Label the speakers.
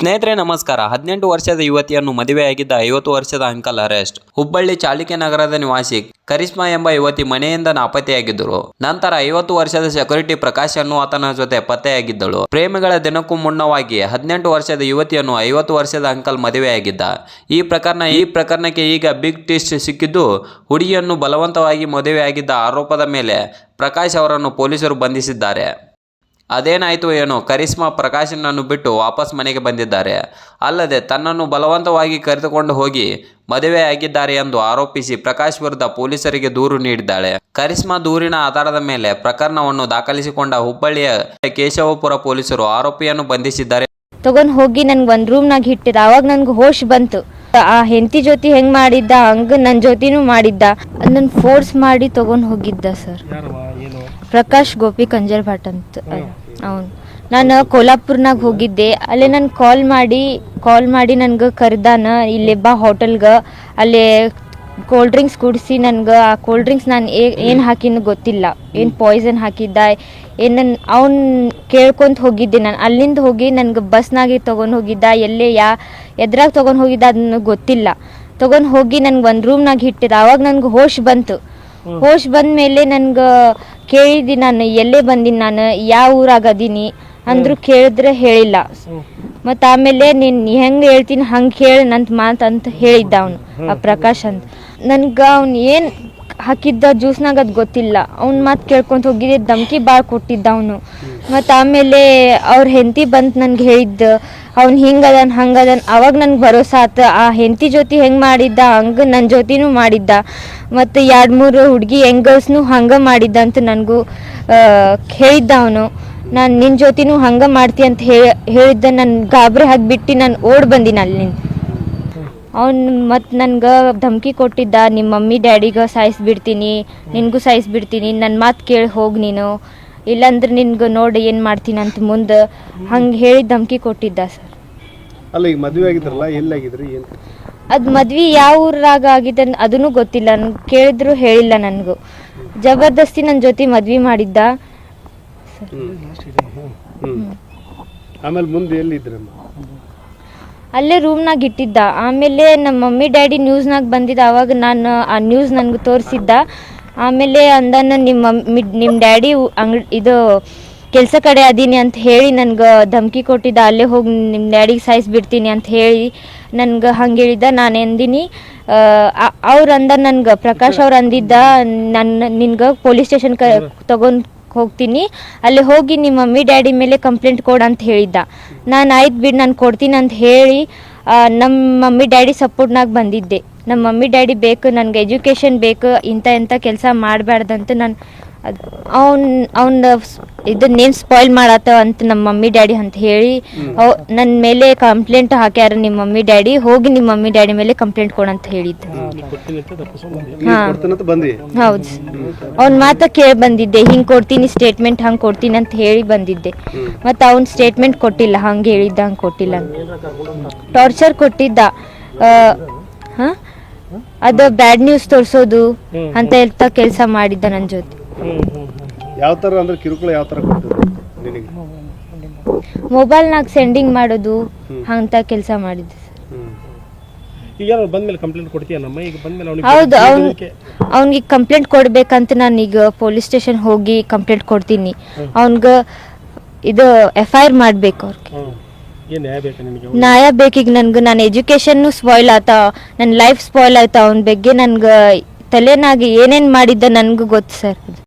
Speaker 1: ಸ್ನೇಹಿತರೆ, ನಮಸ್ಕಾರ. ಹದಿನೆಂಟು ವರ್ಷದ ಯುವತಿಯನ್ನು ಮದುವೆಯಾಗಿದ್ದ ಐವತ್ತು ವರ್ಷದ ಅಂಕಲ್ ಅರೆಸ್ಟ್. ಹುಬ್ಬಳ್ಳಿ ಚಾಲುಕ್ಯ ನಗರದ ನಿವಾಸಿ ಕರಿಷ್ಮಾ ಎಂಬ ಯುವತಿ ಮನೆಯಿಂದ ನಾಪತ್ತೆಯಾಗಿದ್ದರು ನಂತರ ಐವತ್ತು ವರ್ಷದ ಸೆಕ್ಯೂರಿಟಿ ಪ್ರಕಾಶ್ ಅನ್ನು ಆತನ ಜೊತೆ ಪತ್ತೆಯಾಗಿದ್ದಳು. ಪ್ರೇಮಿಗಳ ದಿನಕ್ಕೂ ಮುನ್ನವಾಗಿ ಹದಿನೆಂಟು ವರ್ಷದ ಯುವತಿಯನ್ನು ಐವತ್ತು ವರ್ಷದ ಅಂಕಲ್ ಮದುವೆಯಾಗಿದ್ದ. ಈ ಪ್ರಕರಣ, ಈ ಪ್ರಕರಣಕ್ಕೆ ಈಗ ಬಿಗ್ ಟಿಸ್ಟ್ ಸಿಕ್ಕಿದ್ದು ಹುಡುಗಿಯನ್ನು ಬಲವಂತವಾಗಿ ಮದುವೆಯಾಗಿದ್ದ ಆರೋಪದ ಮೇಲೆ ಪ್ರಕಾಶ್ ಅವರನ್ನು ಪೊಲೀಸರು ಬಂಧಿಸಿದ್ದಾರೆ. ಅದೇನಾಯಿತು ಏನೋ ಕರಿಷ್ಮಾ ಪ್ರಕಾಶನನ್ನು ಬಿಟ್ಟು ವಾಪಸ್ ಮನೆಗೆ ಬಂದಿದ್ದಾರೆ. ಅಲ್ಲದೆ ತನ್ನನ್ನು ಬಲವಂತವಾಗಿ ಕರೆದುಕೊಂಡು ಹೋಗಿ ಮದುವೆಯಾಗಿದ್ದಾರೆ ಎಂದು ಆರೋಪಿಸಿ ಪ್ರಕಾಶ್ ವಿರುದ್ಧ ಪೊಲೀಸರಿಗೆ ದೂರು ನೀಡಿದ್ದಾಳೆ. ಕರಿಷ್ಮಾ ದೂರಿನ ಆಧಾರದ ಮೇಲೆ ಪ್ರಕರಣವನ್ನು ದಾಖಲಿಸಿಕೊಂಡ ಹುಬ್ಬಳ್ಳಿಯ ಕೇಶವಪುರ ಪೊಲೀಸರು ಆರೋಪಿಯನ್ನು ಬಂಧಿಸಿದ್ದಾರೆ.
Speaker 2: ತಗೊಂಡು ಹೋಗಿ ನನ್ಗೆ ಒಂದು ರೂಮ್ನಾಗ ಇಟ್ಟಿದ ಅವಾಗ ನನ್ಗೆ ಹೋಶ್ ಬಂತು. ಆ ಹೆಂಡತಿ ಜೊತೆ ಹೆಂಗ್ ಮಾಡಿದ್ದ ಹಂಗ ನನ್ನ ಜೊತೆನೂ ಮಾಡಿದ್ದ. ಅದನ್ನ ಫೋರ್ಸ್ ಮಾಡಿ ತಗೊಂಡು ಹೋಗಿದ್ದ ಸರ್ ಪ್ರಕಾಶ್ ಗೋಪಿ ಕಂಜರ್ ಭಟ್ ಅಂತ ಅವನು. ನಾನು ಕೋಲ್ಹಾಪುರ್ನಾಗ ಹೋಗಿದ್ದೆ. ಅಲ್ಲೇ ನಾನು ಕಾಲ್ ಮಾಡಿ ಕಾಲ್ ಮಾಡಿ ನನ್ಗೆ ಕರೆದಾನ. ಇಲ್ಲೇ ಬಾ ಹೋಟೆಲ್ಗೆ ಅಲ್ಲೇ ಕೋಲ್ಡ್ ಡ್ರಿಂಕ್ಸ್ ಕುಡಿಸಿ ನನ್ಗೆ. ಆ ಕೋಲ್ಡ್ ಡ್ರಿಂಕ್ಸ್ ನಾನು ಏನು ಹಾಕಿನ ಗೊತ್ತಿಲ್ಲ. ಏನು ಪಾಯ್ಸನ್ ಹಾಕಿದ್ದ ಏನು ಅವ್ನು ಕೇಳ್ಕೊಂತ ಹೋಗಿದ್ದೆ ನಾನು. ಅಲ್ಲಿಂದ ಹೋಗಿ ನನ್ಗೆ ಬಸ್ನಾಗೆ ತೊಗೊಂಡು ಹೋಗಿದ್ದ. ಎಲ್ಲೇ ಯಾ ಎದ್ರಾಗ ತೊಗೊಂಡು ಹೋಗಿದ್ದ ಅದನ್ನ ಗೊತ್ತಿಲ್ಲ. ತೊಗೊಂಡು ಹೋಗಿ ನನ್ಗೆ ಒಂದು ರೂಮ್ನಾಗ ಇಟ್ಟಿದ್ದ. ಅವಾಗ ನನ್ಗೆ ಹೋಶ್ ಬಂತು. ಹೋಶ್ ಬಂದ ಮೇಲೆ ನನ್ಗೆ ಕೇಳಿದ್ದಿ ನಾನು ಎಲ್ಲೇ ಬಂದೀನಿ ನಾನು ಯಾವ ಊರಾಗ ಅದೀನಿ ಅಂದ್ರು ಕೇಳಿದ್ರೆ ಹೇಳಿಲ್ಲ. ಮತ್ತು ಆಮೇಲೆ ನೀನ್ ಹೆಂಗ್ ಹೇಳ್ತೀನಿ ಹಂಗೆ ಹೇಳಿ ನಂತ ಮಾತು ಅಂತ ಹೇಳಿದ್ದ ಅವನು ಆ ಪ್ರಕಾಶ್ ಅಂತ. ನನ್ಗ ಅವ್ನ್ ಏನು ಹಾಕಿದ್ದ ಜ್ಯೂಸ್ನಾಗ ಅದ್ ಗೊತ್ತಿಲ್ಲ. ಅವ್ನ್ ಮಾತ್ ಕೇಳ್ಕೊಂತ ಹೋಗಿದ್ದೆ ಧಮ್ಕಿ ಬಾಳ್ ಕೊಟ್ಟಿದ್ದ ಅವನು. ಮತ್ತು ಆಮೇಲೆ ಅವ್ರ ಹೆಂಡತಿ ಬಂತು ನನ್ಗೆ ಹೇಳಿದ್ದ ಅವ್ನು ಹಿಂಗದನ್ ಹಂಗದನ್ ಅವಾಗ ನನ್ಗೆ ಭರೋಸಾ ಆತ. ಆ ಹೆಂಡತಿ ಜೊತೆ ಹೆಂಗೆ ಮಾಡಿದ್ದ, ಹಂಗೆ ನನ್ನ ಜೊತೆನೂ ಮಾಡಿದ್ದ. ಮತ್ತು ಎರಡು ಮೂರು ಹುಡುಗಿ ಹೆಂಗಸ್ನು ಹಂಗೆ ಮಾಡಿದ್ದ ಅಂತ ನನಗೂ ಹೇಳಿದ್ದ ಅವನು. ನಾನು ನಿನ್ನ ಜೊತೆನೂ ಹಂಗೆ ಮಾಡ್ತಿ ಅಂತ ಹೇಳಿ ಹೇಳಿದ್ದ ನಾನು ಗಾಬರಿ ಹಾಕಿಬಿಟ್ಟು ನಾನು ಓಡ್ ಬಂದಿನಿ ಅಲ್ಲಿಂದ. ಅವ್ನು ಮತ್ತು ನನಗೆ ಧಮಕಿ ಕೊಟ್ಟಿದ್ದ ನಿಮ್ಮ ಮಮ್ಮಿ ಡ್ಯಾಡಿಗೆ ಸಾಯಿಸ್ಬಿಡ್ತೀನಿ, ನಿನಗೂ ಸಾಯಿಸ್ಬಿಡ್ತೀನಿ ನನ್ನ ಮಾತು ಕೇಳಿ ಹೋಗಿ ನೀನು. ಇಲ್ಲಾಂದ್ರೆ ನಿನ್ಗೆ ನೋಡಿ ಏನು ಮಾಡ್ತೀನಿ ಅಂತ ಮುಂದೆ ಹಂಗೆ ಹೇಳಿ ಧಮಕಿ ಕೊಟ್ಟಿದ್ದ ಸರ್.
Speaker 3: ಅಲ್ಲ ಈಗ ಮದುವೆ ಆಗಿದ್ರಲ್ಲ ಎಲ್ಲಾಗಿದ್ರಿ ಏನು?
Speaker 2: ಅದು ಮದ್ವೆ ಯಾವ ಊರಾಗ ಆಗಿದೆ ಅದನ್ನು ಗೊತ್ತಿಲ್ಲ ನನ್ಗೆ ಕೇಳಿದ್ರು ಹೇಳಿಲ್ಲ ನನಗೂ. ಜಬರ್ದಸ್ತಿ ನನ್ನ ಜೊತೆ ಮದ್ವೆ ಮಾಡಿದ್ದ.
Speaker 3: ಆಮೇಲೆ ಮುಂದೆ ಎಲ್ಲಿದ್ರಮ್ಮ?
Speaker 2: ಅಲ್ಲೇ ರೂಮ್ನಾಗ ಇಟ್ಟಿದ್ದ. ಆಮೇಲೆ ನಮ್ಮ ಮಮ್ಮಿ ಡ್ಯಾಡಿ ನ್ಯೂಸ್ನಾಗ ಬಂದಿದ್ದ. ಅವಾಗ ನಾನು ಆ ನ್ಯೂಸ್ ನನಗೆ ತೋರಿಸಿದ್ದ. ಆಮೇಲೆ ಅಂದನ ನಿಮ್ಮ ನಿಮ್ಮ ಡ್ಯಾಡಿ ಅಂಗಡಿ ಇದು ಕೆಲಸ ಕಡೆ ಅದೀನಿ ಅಂತ ಹೇಳಿ ನನ್ಗೆ ಧಮಕಿ ಕೊಟ್ಟಿದ್ದ, ಅಲ್ಲೇ ಹೋಗಿ ನಿಮ್ಮ ಡ್ಯಾಡಿಗೆ ಸಾಯಿಸಿ ಬಿಡ್ತೀನಿ ಅಂತ ಹೇಳಿ ನನ್ಗೆ ಹಂಗೆ ಹೇಳಿದ್ದ. ನಾನು ಎಂದಿನಿ ಅವ್ರು ಅಂದ ನನ್ಗೆ, ಪ್ರಕಾಶ್ ಅವ್ರು ಅಂದಿದ್ದ ನನ್ನ ನಿನ್ಗೆ ಪೊಲೀಸ್ ಸ್ಟೇಷನ್ ಕ ತಗೊಂಡು ಹೋಗ್ತೀನಿ, ಅಲ್ಲಿ ಹೋಗಿ ನಿಮ್ಮ ಮಮ್ಮಿ ಡ್ಯಾಡಿ ಮೇಲೆ ಕಂಪ್ಲೇಂಟ್ ಕೊಡು ಅಂತ ಹೇಳಿದ್ದ. ನಾನು ಆಯ್ತು ಬಿಡು, ನಾನು ಕೊಡ್ತೀನಿ ಅಂತ ಹೇಳಿ ನಮ್ಮ ಮಮ್ಮಿ ಡ್ಯಾಡಿ ಸಪೋರ್ಟ್ನಾಗ ಬಂದಿದ್ದೆ. ನಮ್ಮ ಮಮ್ಮಿ ಡ್ಯಾಡಿ ಬೇಕು, ನನಗೆ ಎಜುಕೇಷನ್ ಬೇಕು ಇಂಥ ಇಂಥ ಕೆಲಸ ಮಾಡಬಾರ್ದಂತ ನಾನು ಅದು ಅವ್ನ ಅವ್ನ ಇದು ನೇಮ್ ಸ್ಪಾಯ್ಲ್ ಮಾಡತ್ತವ ಅಂತ ನಮ್ಮ ಮಮ್ಮಿ ಡ್ಯಾಡಿ ಅಂತ ಹೇಳಿ ಅವ್ ನನ್ನ ಮೇಲೆ ಕಂಪ್ಲೇಂಟ್ ಹಾಕ್ಯಾರ ನಿಮ್ಮ ಮಮ್ಮಿ ಡ್ಯಾಡಿ ಹೋಗಿ ನಿಮ್ಮ ಮಮ್ಮಿ ಡ್ಯಾಡಿ ಮೇಲೆ ಕಂಪ್ಲೇಂಟ್ ಕೊಡು ಅಂತ ಹೇಳಿದ್ದು. ಹೌದು. ಅವ್ನ ಮಾತ ಕೇಳಿ ಬಂದಿದ್ದೆ ಹಿಂಗೆ ಕೊಡ್ತೀನಿ ಸ್ಟೇಟ್ಮೆಂಟ್ ಹಂಗೆ ಕೊಡ್ತೀನಿ ಅಂತ ಹೇಳಿ ಬಂದಿದ್ದೆ. ಮತ್ತು ಅವ್ನ ಸ್ಟೇಟ್ಮೆಂಟ್ ಕೊಟ್ಟಿಲ್ಲ ಹಂಗೆ ಹೇಳಿದ್ದ ಹಂಗೆ ಕೊಟ್ಟಿಲ್ಲ ಟಾರ್ಚರ್ ಕೊಟ್ಟಿದ್ದ. ಹಾಂ? ಅದು ಬ್ಯಾಡ್ ನ್ಯೂಸ್ ತೋರಿಸೋದು ಅಂತ ಹೇಳ್ತಾ ಕೆಲಸ ಮಾಡಿದ್ದ ನನ್ನ ಜೊತೆ.
Speaker 3: ಯಾವ ಥರ ಅಂದ್ರೆ ಕಿರುಕುಳ ಯಾವ ಥರ ನಿನಗೆ?
Speaker 2: ಮೊಬೈಲ್ನಾಗ ಸೆಂಡಿಂಗ್ ಮಾಡೋದು ಅಂತ ಕೆಲಸ ಮಾಡಿದ್ದು.
Speaker 3: ಈಗ ಬಂದ್ಮೇಲೆ ಕಂಪ್ಲೇಂಟ್ ಈಗ ಬಂದ್ಮೇಲೆ ಅವ್ನಿಗೆ
Speaker 2: ಹೌದು ಅವ್ನು
Speaker 3: ಅವನಿಗೆ
Speaker 2: ಅವ್ನಿಗೆ ಕಂಪ್ಲೇಂಟ್ ಕೊಡ್ಬೇಕಂತ ನಾನು ಈಗ ಪೊಲೀಸ್ ಸ್ಟೇಷನ್ ಹೋಗಿ ಕಂಪ್ಲೇಂಟ್ ಕೊಡ್ತೀನಿ. ಅವನ್ಗ ಇದು ಎಫ್ ಐ ಆರ್ ಮಾಡ್ಬೇಕು ಅವ್ರಿಗೆ.
Speaker 3: ಏನು ನ್ಯಾಯ ಬೇಕು ನಿನಗೆ?
Speaker 2: ನ್ಯಾಯ ಬೇಕೀಗ ನನ್ಗೆ ನನ್ನ ಎಜುಕೇಶನ್ನು ಸ್ಪಾಯ್ಲ್ ಆತ ನನ್ನ ಲೈಫ್ ಸ್ಪಾಯ್ಲ್ ಆಯ್ತಾ ಅವನ ಬಗ್ಗೆ ನನ್ಗೆ ತಲೆನಾಗಿ ಏನೇನು ಮಾಡಿದ್ದ ನನಗೂ ಗೊತ್ತು ಸರ್.